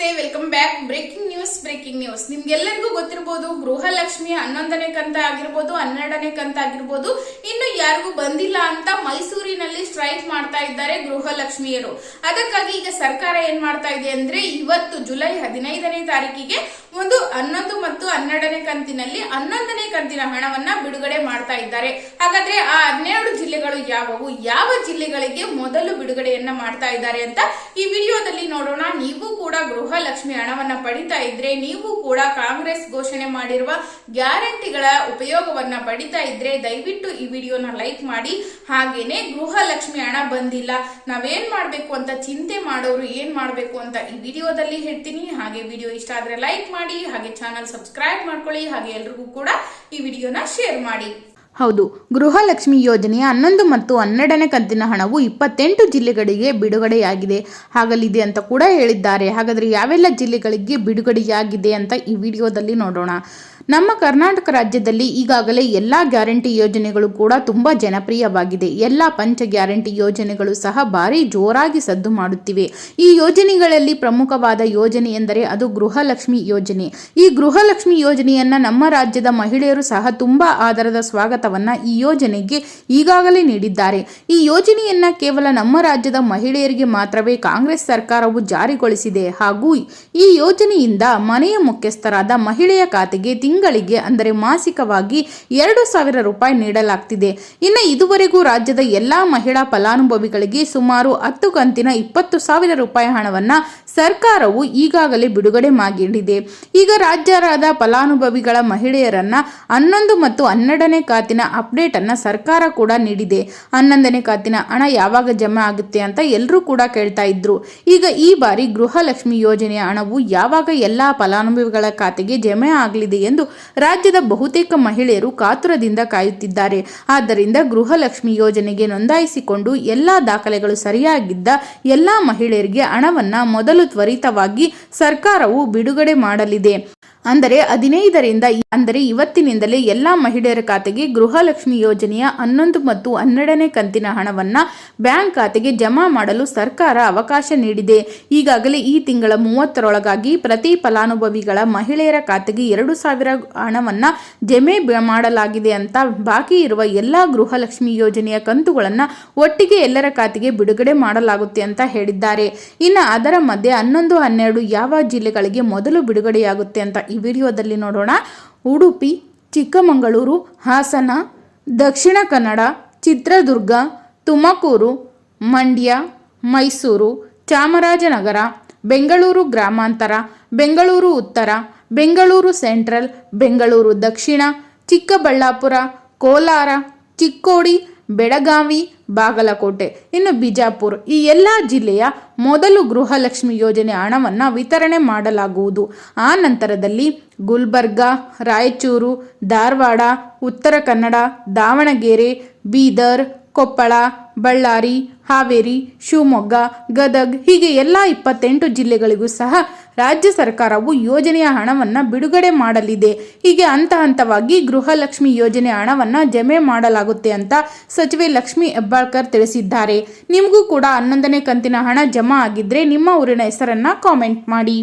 ನಮಸ್ತೆ welcome back breaking news breaking news ನಿಮ್ಗೆಲ್ಲರಿಗೂ ಗೊತ್ತಿರಬಹುದು ಗೃಹಲಕ್ಷ್ಮಿ ಹನ್ನೊಂದನೇ ಕಂತ ಆಗಿರ್ಬೋದು, ಹನ್ನೆರಡನೇ ಕಂತ ಆಗಿರ್ಬೋದು. ಇನ್ನು ಯಾರಿಗೂ ಬಂದಿಲ್ಲ ಅಂತ ಮೈಸೂರಿನಲ್ಲಿ ಸ್ಟ್ರೈಕ್ ಮಾಡ್ತಾ ಇದ್ದಾರೆ ಗೃಹಲಕ್ಷ್ಮಿಯರು. ಅದಕ್ಕಾಗಿ ಈಗ ಸರ್ಕಾರ ಏನ್ ಮಾಡ್ತಾ ಇದೆ ಅಂದ್ರೆ, ಇವತ್ತು ಜುಲೈ ಹದಿನೈದನೇ ತಾರೀಕಿಗೆ ಒಂದು ಹನ್ನೊಂದು ಮತ್ತು ಹನ್ನೆರಡನೇ ಕಂತಿನಲ್ಲಿ ಹನ್ನೊಂದನೇ ಕಂತಿನ ಹಣವನ್ನ ಬಿಡುಗಡೆ ಮಾಡ್ತಾ ಇದ್ದಾರೆ. ಹಾಗಾದ್ರೆ ಆ ಹನ್ನೆರಡು ಜಿಲ್ಲೆಗಳು ಯಾವುವು? ಯಾವ ಜಿಲ್ಲೆಗಳಿಗೆ ಮೊದಲು ಬಿಡುಗಡೆಯನ್ನ ಮಾಡ್ತಾ ಇದ್ದಾರೆ ಅಂತ ಈ ವಿಡಿಯೋದಲ್ಲಿ ನೋಡೋಣ. ನೀವು ಕೂಡ ಗೃಹಲಕ್ಷ್ಮಿ ಹಣವನ್ನ ಪಡಿತಾ ಇದ್ರೆ, ನೀವು ಕೂಡ ಕಾಂಗ್ರೆಸ್ ಘೋಷಣೆ ಮಾಡಿರುವ ಗ್ಯಾರಂಟಿಗಳ ಉಪಯೋಗವನ್ನ ಪಡಿತಾ ಇದ್ರೆ ದಯವಿಟ್ಟು ಈ ವಿಡಿಯೋನ ಲೈಕ್ ಮಾಡಿ. ಹಾಗೇನೆ ಗೃಹಲಕ್ಷ್ಮಿ ಹಣ ಬಂದಿಲ್ಲ, ನಾವೇನ್ ಮಾಡ್ಬೇಕು ಅಂತ ಚಿಂತೆ ಮಾಡೋರು ಏನ್ ಮಾಡ್ಬೇಕು ಅಂತ ಈ ವಿಡಿಯೋದಲ್ಲಿ ಹೇಳ್ತೀನಿ. ಹಾಗೆ ವಿಡಿಯೋ ಇಷ್ಟ ಆದ್ರೆ ಲೈಕ್ ಮಾಡಿ. ಹಾಗೆ ಚಾನಲ್ ಸಬ್ಸ್ಕ್ರೈಬ್ ಮಾಡ್ಕೊಳ್ಳಿ, ಹಾಗೆ ಎಲ್ರಿಗೂ ಕೂಡ ಈ ವಿಡಿಯೋನ ಶೇರ್ ಮಾಡಿ. ಹೌದು, ಗೃಹಲಕ್ಷ್ಮಿ ಯೋಜನೆಯ ಹನ್ನೊಂದು ಮತ್ತು ಹನ್ನೆರಡನೇ ಕಂತಿನ ಹಣವು ಇಪ್ಪತ್ತೆಂಟು ಜಿಲ್ಲೆಗಳಿಗೆ ಬಿಡುಗಡೆಯಾಗಿದೆ. ಆಗಲಿದೆ ಅಂತ ಕೂಡ ಹೇಳಿದ್ದಾರೆ. ಹಾಗಾದರೆ ಯಾವೆಲ್ಲ ಜಿಲ್ಲೆಗಳಿಗೆ ಬಿಡುಗಡೆಯಾಗಿದೆ ಅಂತ ಈ ವಿಡಿಯೋದಲ್ಲಿ ನೋಡೋಣ. ನಮ್ಮ ಕರ್ನಾಟಕ ರಾಜ್ಯದಲ್ಲಿ ಈಗಾಗಲೇ ಎಲ್ಲ ಗ್ಯಾರಂಟಿ ಯೋಜನೆಗಳು ಕೂಡ ತುಂಬ ಜನಪ್ರಿಯವಾಗಿದೆ. ಎಲ್ಲ ಪಂಚ ಗ್ಯಾರಂಟಿ ಯೋಜನೆಗಳು ಸಹ ಭಾರಿ ಜೋರಾಗಿ ಸದ್ದು ಮಾಡುತ್ತಿವೆ. ಈ ಯೋಜನೆಗಳಲ್ಲಿ ಪ್ರಮುಖವಾದ ಯೋಜನೆ ಎಂದರೆ ಅದು ಗೃಹಲಕ್ಷ್ಮಿ ಯೋಜನೆ. ಈ ಗೃಹಲಕ್ಷ್ಮಿ ಯೋಜನೆಯನ್ನ ನಮ್ಮ ರಾಜ್ಯದ ಮಹಿಳೆಯರು ಸಹ ತುಂಬಾ ಆಧಾರದ ಸ್ವಾಗತವನ್ನ ಈ ಯೋಜನೆಗೆ ಈಗಾಗಲೇ ನೀಡಿದ್ದಾರೆ. ಈ ಯೋಜನೆಯನ್ನ ಕೇವಲ ನಮ್ಮ ರಾಜ್ಯದ ಮಹಿಳೆಯರಿಗೆ ಮಾತ್ರವೇ ಕಾಂಗ್ರೆಸ್ ಸರ್ಕಾರವು ಜಾರಿಗೊಳಿಸಿದೆ. ಹಾಗೂ ಈ ಯೋಜನೆಯಿಂದ ಮನೆಯ ಮುಖ್ಯಸ್ಥರಾದ ಮಹಿಳೆಯ ಖಾತೆಗೆ ತಿಂಗಳಿಗೆ, ಅಂದರೆ ಮಾಸಿಕವಾಗಿ ಎರಡು ಸಾವಿರ ರೂಪಾಯಿ ನೀಡಲಾಗ್ತಿದೆ. ಇನ್ನು ಇದುವರೆಗೂ ರಾಜ್ಯದ ಎಲ್ಲಾ ಮಹಿಳಾ ಫಲಾನುಭವಿಗಳಿಗೆ ಸುಮಾರು ಹತ್ತು ಕಂತಿನ ಇಪ್ಪತ್ತು ಸಾವಿರ ರೂಪಾಯಿ ಹಣವನ್ನ ಸರ್ಕಾರವು ಈಗಾಗಲೇ ಬಿಡುಗಡೆ ಮಾಡಿದೆ ಈಗ ರಾಜ್ಯರಾದ ಫಲಾನುಭವಿಗಳ ಮಹಿಳೆಯರನ್ನ ಹನ್ನೊಂದು ಮತ್ತು ಹನ್ನೆರಡನೇ ಕಾತಿನ ಅಪ್ಡೇಟ್ ಅನ್ನ ಸರ್ಕಾರ ಕೂಡ ನೀಡಿದೆ. ಹನ್ನೊಂದನೇ ಕಾತಿನ ಹಣ ಯಾವಾಗ ಜಮಾ ಆಗುತ್ತೆ ಅಂತ ಎಲ್ಲರೂ ಕೂಡ ಕೇಳ್ತಾ ಇದ್ರು. ಈಗ ಈ ಬಾರಿ ಗೃಹಲಕ್ಷ್ಮಿ ಯೋಜನೆಯ ಹಣವು ಯಾವಾಗ ಎಲ್ಲಾ ಫಲಾನುಭವಿಗಳ ಖಾತೆಗೆ ಜಮೆ ಆಗಲಿದೆ ಎಂದು ರಾಜ್ಯದ ಬಹುತೇಕ ಮಹಿಳೆಯರು ಕಾತುರದಿಂದ ಕಾಯುತ್ತಿದ್ದಾರೆ. ಆದ್ದರಿಂದ ಗೃಹಲಕ್ಷ್ಮಿ ಯೋಜನೆಗೆ ನೋಂದಾಯಿಸಿಕೊಂಡು ಎಲ್ಲಾ ದಾಖಲೆಗಳು ಸರಿಯಾಗಿದ್ದ ಎಲ್ಲಾ ಮಹಿಳೆಯರಿಗೆ ಹಣವನ್ನ ಮೊದಲು ತ್ವರಿತವಾಗಿ ಸರ್ಕಾರವು ಬಿಡುಗಡೆ ಮಾಡಲಿದೆ. ಅಂದರೆ ಹದಿನೈದರಿಂದ ಅಂದರೆ ಇವತ್ತಿನಿಂದಲೇ ಎಲ್ಲ ಮಹಿಳೆಯರ ಖಾತೆಗೆ ಗೃಹಲಕ್ಷ್ಮಿ ಯೋಜನೆಯ ಹನ್ನೊಂದು ಮತ್ತು ಹನ್ನೆರಡನೇ ಕಂತಿನ ಹಣವನ್ನು ಬ್ಯಾಂಕ್ ಖಾತೆಗೆ ಜಮಾ ಮಾಡಲು ಸರ್ಕಾರ ಅವಕಾಶ ನೀಡಿದೆ. ಈಗಾಗಲೇ ಈ ತಿಂಗಳ ಮೂವತ್ತರೊಳಗಾಗಿ ಪ್ರತಿ ಫಲಾನುಭವಿಗಳ ಮಹಿಳೆಯರ ಖಾತೆಗೆ ಎರಡು ಸಾವಿರ ಹಣವನ್ನು ಜಮೆ ಮಾಡಲಾಗಿದೆ ಅಂತ ಬಾಕಿ ಇರುವ ಎಲ್ಲ ಗೃಹಲಕ್ಷ್ಮಿ ಯೋಜನೆಯ ಕಂತುಗಳನ್ನು ಒಟ್ಟಿಗೆ ಎಲ್ಲರ ಖಾತೆಗೆ ಬಿಡುಗಡೆ ಮಾಡಲಾಗುತ್ತೆ ಅಂತ ಹೇಳಿದ್ದಾರೆ. ಇನ್ನು ಅದರ ಮಧ್ಯೆ ಹನ್ನೊಂದು, ಹನ್ನೆರಡು ಯಾವ ಜಿಲ್ಲೆಗಳಿಗೆ ಮೊದಲು ಬಿಡುಗಡೆಯಾಗುತ್ತೆ ಅಂತ ವಿಡಿಯೋದಲ್ಲಿ ನೋಡೋಣ. ಉಡುಪಿ, ಚಿಕ್ಕಮಗಳೂರು, ಹಾಸನ, ದಕ್ಷಿಣ ಕನ್ನಡ, ಚಿತ್ರದುರ್ಗ, ತುಮಕೂರು, ಮಂಡ್ಯ, ಮೈಸೂರು, ಚಾಮರಾಜನಗರ, ಬೆಂಗಳೂರು ಗ್ರಾಮಾಂತರ, ಬೆಂಗಳೂರು ಉತ್ತರ, ಬೆಂಗಳೂರು ಸೆಂಟ್ರಲ್, ಬೆಂಗಳೂರು ದಕ್ಷಿಣ, ಚಿಕ್ಕಬಳ್ಳಾಪುರ, ಕೋಲಾರ, ಚಿಕ್ಕೋಡಿ, ಬೆಳಗಾವಿ ಬಾಗಲಕೋಟೆ. ಇನ್ನು ಬಿಜಾಪುರ್. ಈ ಎಲ್ಲ ಜಿಲ್ಲೆಯ ಮೊದಲು ಗೃಹಲಕ್ಷ್ಮಿ ಯೋಜನೆ ಹಣವನ್ನು ವಿತರಣೆ ಮಾಡಲಾಗುವುದು. ಆ ನಂತರದಲ್ಲಿ ಗುಲ್ಬರ್ಗ, ರಾಯಚೂರು, ಧಾರವಾಡ, ಉತ್ತರ ಕನ್ನಡ, ದಾವಣಗೆರೆ, ಬೀದರ್ ಕೊಪ್ಪಳ, ಬಳ್ಳಾರಿ, ಹಾವೇರಿ, ಶಿವಮೊಗ್ಗ, ಗದಗ್ ಹೀಗೆ ಎಲ್ಲ ಇಪ್ಪತ್ತೆಂಟು ಜಿಲ್ಲೆಗಳಿಗೂ ಸಹ ರಾಜ್ಯ ಸರ್ಕಾರವು ಯೋಜನೆಯ ಹಣವನ್ನು ಬಿಡುಗಡೆ ಮಾಡಲಿದೆ. ಹೀಗೆ ಹಂತ ಹಂತವಾಗಿ ಗೃಹಲಕ್ಷ್ಮಿ ಯೋಜನೆ ಹಣವನ್ನು ಜಮೆ ಮಾಡಲಾಗುತ್ತೆ ಅಂತ ಸಚಿವೆ ಲಕ್ಷ್ಮಿ ಹೆಬ್ಬಾಳ್ಕರ್ ತಿಳಿಸಿದ್ದಾರೆ. ನಿಮಗೂ ಕೂಡ ಹನ್ನೊಂದನೇ ಕಂತಿನ ಹಣ ಜಮಾ ಆಗಿದ್ರೆ ನಿಮ್ಮ ಊರಿನ ಹೆಸರನ್ನ ಕಾಮೆಂಟ್ ಮಾಡಿ.